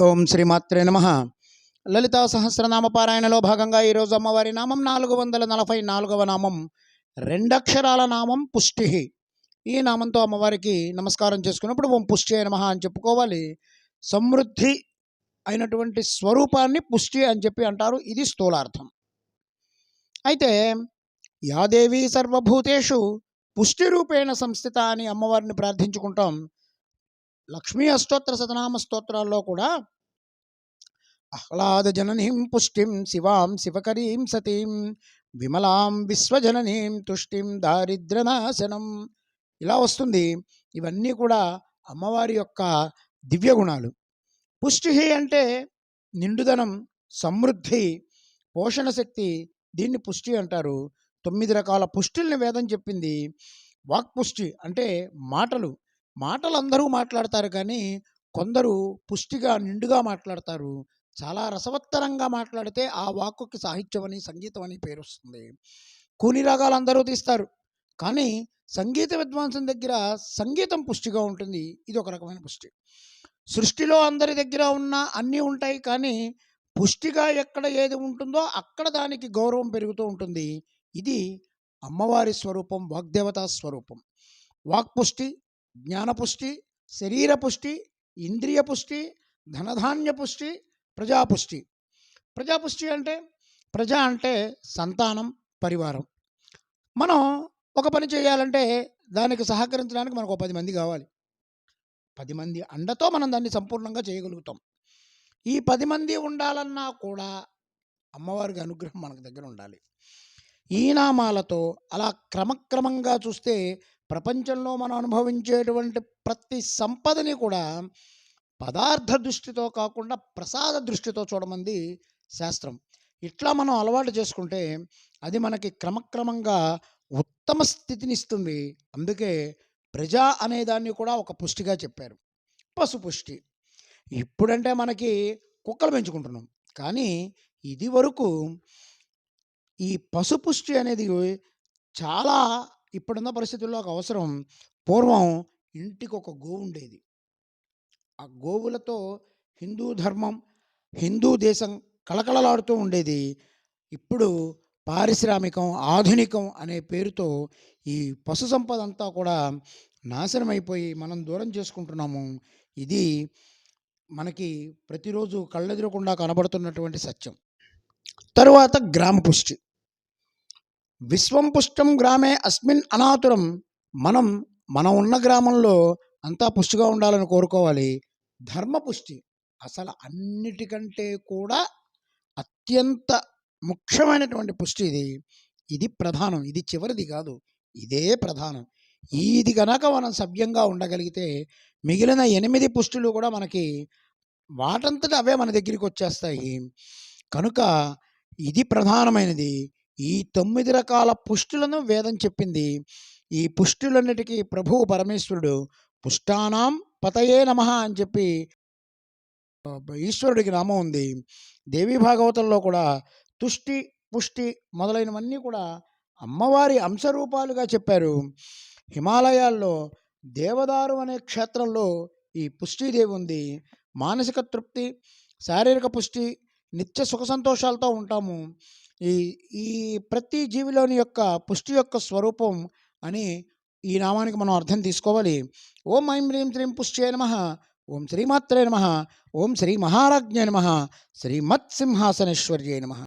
ఓం శ్రీమాత్రే నమ. లలితా సహస్రనామ పారాయణలో భాగంగా ఈరోజు అమ్మవారి నామం నాలుగు వందల నలభై నాలుగవ నామం రెండక్షరాల నామం పుష్టి. ఈ నామంతో అమ్మవారికి నమస్కారం చేసుకున్నప్పుడు ఓం పుష్టి నమ అని చెప్పుకోవాలి. సమృద్ధి అయినటువంటి స్వరూపాన్ని పుష్టి అని చెప్పి అంటారు. ఇది స్థూలార్థం. అయితే యాదేవి సర్వభూతేషు పుష్టి రూపేణ సంస్థిత అని అమ్మవారిని ప్రార్థించుకుంటాం. లక్ష్మీ అష్టోత్తర సతనామ స్తోత్రాల్లో కూడా ఆహ్లాద జననీం పుష్టిం శివాం శివకరీం సతీం విమలాం విశ్వజననీం తుష్టిం దారిద్రనాశనం ఇలా వస్తుంది. ఇవన్నీ కూడా అమ్మవారి యొక్క దివ్య గుణాలు. పుష్టి అంటే నిండుదనం సమృద్ధి పోషణ శక్తి దీన్ని పుష్టి అంటారు. తొమ్మిది రకాల పుష్టిల్ని వేదం చెప్పింది. వాక్పుష్టి అంటే మాటలు. మాటలు అందరూ మాట్లాడతారు కానీ కొందరు పుష్టిగా నిండుగా మాట్లాడతారు. చాలా రసవత్తరంగా మాట్లాడితే ఆ వాక్కుకి సాహిత్యం అని సంగీతం అని పేరు వస్తుంది. కూని రాగాలు అందరూ తీస్తారు. కానీ సంగీత విద్వాంసం దగ్గర సంగీతం పుష్టిగా ఉంటుంది. ఇది ఒక రకమైన పుష్టి. సృష్టిలో అందరి దగ్గర ఉన్న అన్నీ ఉంటాయి కానీ పుష్టిగా ఎక్కడ ఏది ఉంటుందో అక్కడ దానికి గౌరవం పెరుగుతూ ఉంటుంది. ఇది అమ్మవారి స్వరూపం వాగ్దేవతా స్వరూపం. వాక్పుష్టి జ్ఞానపుష్టి శరీర పుష్టి ఇంద్రియ పుష్టి ధనధాన్య పుష్టి ప్రజాపుష్టి. ప్రజాపుష్టి అంటే ప్రజ అంటే సంతానం పరివారం. మనం ఒక పని చేయాలంటే దానికి సహకరించడానికి మనకు ఒక పది మంది కావాలి. పది మంది అండతో మనం దాన్ని సంపూర్ణంగా చేయగలుగుతాం. ఈ పది మంది ఉండాలన్నా కూడా అమ్మవారికి అనుగ్రహం మనకు దగ్గర ఉండాలి. ఈ నామాలతో అలా క్రమక్రమంగా చూస్తే ప్రపంచంలో మనం అనుభవించేటువంటి ప్రతి సంపదని కూడా పదార్థ దృష్టితో కాకుండా ప్రసాద దృష్టితో చూడమంది శాస్త్రం. ఇట్లా మనం అలవాటు చేసుకుంటే అది మనకి క్రమక్రమంగా ఉత్తమ స్థితిని ఇస్తుంది అందుకే ప్రజ అనే దాన్ని కూడా ఒక పుష్టిగా చెప్పారు. పశు పుష్టి ఇప్పుడంటే మనకి కుక్కలు పెంచుకుంటున్నాం. కానీ ఇది వరకు ఈ పశు పుష్టి అనేది చాలా ఇప్పుడున్న పరిస్థితుల్లో ఒక అవసరం. పూర్వం ఇంటికి ఒక గోవు ఉండేది ఆ గోవులతో హిందూ ధర్మం హిందూ దేశం కళకళలాడుతూ ఉండేది. ఇప్పుడు పారిశ్రామికం ఆధునికం అనే పేరుతో ఈ పశు సంపద అంతా కూడా నాశనం అయిపోయి మనం దూరం చేసుకుంటున్నాము. ఇది మనకి ప్రతిరోజు కళ్ళెదురకుండా కనబడుతున్నటువంటి సత్యం. తరువాత గ్రామ పుష్టి విశ్వం పుష్టం గ్రామే అస్మిన్ అనాతురం. మనం మనం ఉన్న గ్రామంలో అంతా పుష్టిగా ఉండాలని కోరుకోవాలి. ధర్మ పుష్టి అసలు అన్నిటికంటే కూడా అత్యంత ముఖ్యమైనటువంటి పుష్టి ఇది. ఇది ప్రధానం ఇది చివరిది కాదు ఇదే ప్రధానం. ఇది కనుక మనం సభ్యంగా ఉండగలిగితే మిగిలిన ఎనిమిది పుష్టులు కూడా మనకి వాటంతట అవే మన దగ్గరికి వచ్చేస్తాయి. కనుక ఇది ప్రధానమైనది. ఈ తొమ్మిది రకాల పుష్టులను వేదం చెప్పింది. ఈ పుష్టులన్నిటికీ ప్రభువు పరమేశ్వరుడు పుష్టానాం పతయే నమ అని చెప్పి ఈశ్వరుడికి నామం ఉంది. దేవీ భాగవతంలో కూడా తుష్టి పుష్టి మొదలైనవన్నీ కూడా అమ్మవారి అంశరూపాలుగా చెప్పారు. హిమాలయాల్లో దేవదారు అనే క్షేత్రంలో ఈ పుష్టిదేవి ఉంది. మానసిక తృప్తి శారీరక పుష్టి నిత్య సుఖ సంతోషాలతో ఉంటాము. ఈ ఈ ప్రతి జీవిలోని యొక్క పుష్టి యొక్క స్వరూపం అని ఈ నామానికి మనం అర్థం తీసుకోవాలి. ఓం ఐం హ్రీం శ్రీం పుష్టే నమ ఓం శ్రీమాత్రే నమ ఓం శ్రీ మహారాజ్ఞే నమ శ్రీమత్సింహాసనేశ్వర్యే నమ.